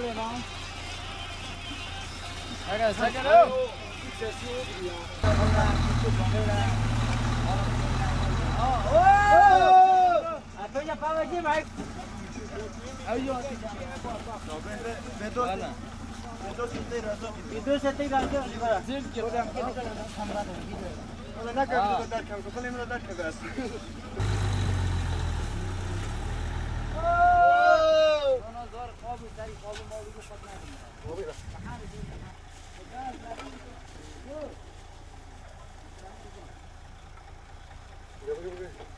le vent. c'est ça. Oh! Thank you.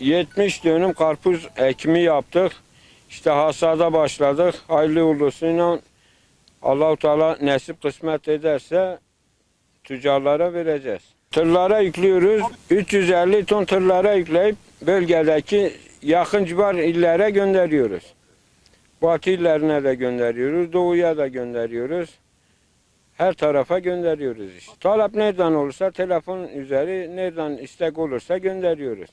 ...70 dönüm karpuz ekimi yaptık. İşte hasada başladık. Hayırlı uğurlusuyla Allahu Teala nasip kısmet ederse tüccarlara vereceğiz. Tırlara yüklüyoruz. 350 ton tırlara yükleyip bölgedeki yakın civar illere gönderiyoruz. Batı illerine de gönderiyoruz. Doğuya da gönderiyoruz. Her tarafa gönderiyoruz işte. Talep nereden olursa telefon üzeri nereden istek olursa gönderiyoruz.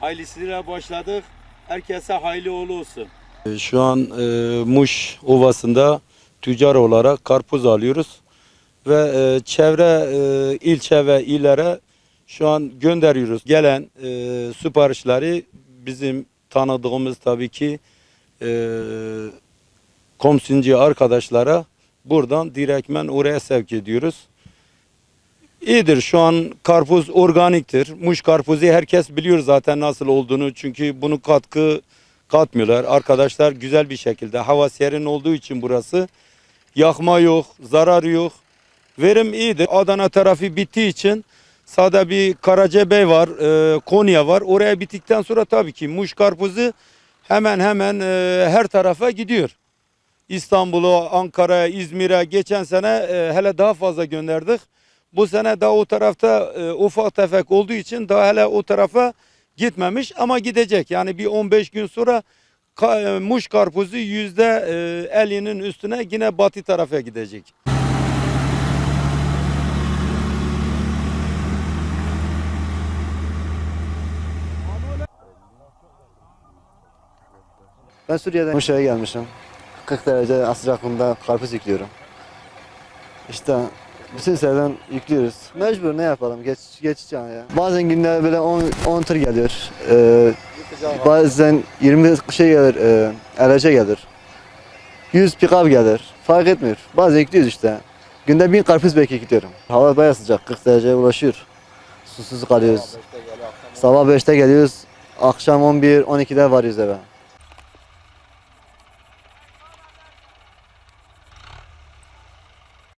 Hayırlısıyla başladık. Herkese hayırlı uğurlu olsun. E, Şu an e, Muş Ovası'nda tüccar olarak karpuz alıyoruz. Ve e, çevre e, ilçe ve illere şu an gönderiyoruz. Gelen e, siparişleri bizim tanıdığımız tabii ki e, komşuncu arkadaşlara buradan direktmen oraya sevk ediyoruz. İyidir şu an karpuz organiktir. Muş karpuzu herkes biliyor zaten nasıl olduğunu. Çünkü bunu katkı katmıyorlar. Arkadaşlar güzel bir şekilde hava serin olduğu için burası yakma yok, zarar yok. Verim iyidir. Adana tarafı bittiği için sade bir Karacabey var, e, Konya var. Oraya bittikten sonra tabii ki Muş karpuzu hemen hemen e, her tarafa gidiyor. İstanbul'a, Ankara'ya, İzmir'e geçen sene e, hele daha fazla gönderdik. Bu sene daha o tarafta e, ufak tefek olduğu için daha hele o tarafa gitmemiş ama gidecek. Yani bir 15 gün sonra ka- e, Muş karpuzu yüzde e, 50'nin üstüne yine batı tarafa gidecek. Ben Suriye'den Muşa'ya gelmişim. 40 derece sıcaklığında karpuz yüklüyorum. İşte seneden yüklüyoruz. Mecbur ne yapalım geç geçeceğim ya. Bazen günler böyle 10 10 tır geliyor. Ee, bazen 20 şey gelir, e, araca gelir. 100 pick-up gelir. Fark etmiyor. Bazen yüklüyoruz işte. Günde 1000 karpuz belki gidiyorum. Hava bayağı sıcak. 40 dereceye ulaşıyor. Susuz kalıyoruz. Sabah 5'te geliyoruz. Akşam 11 12'de varıyoruz eve.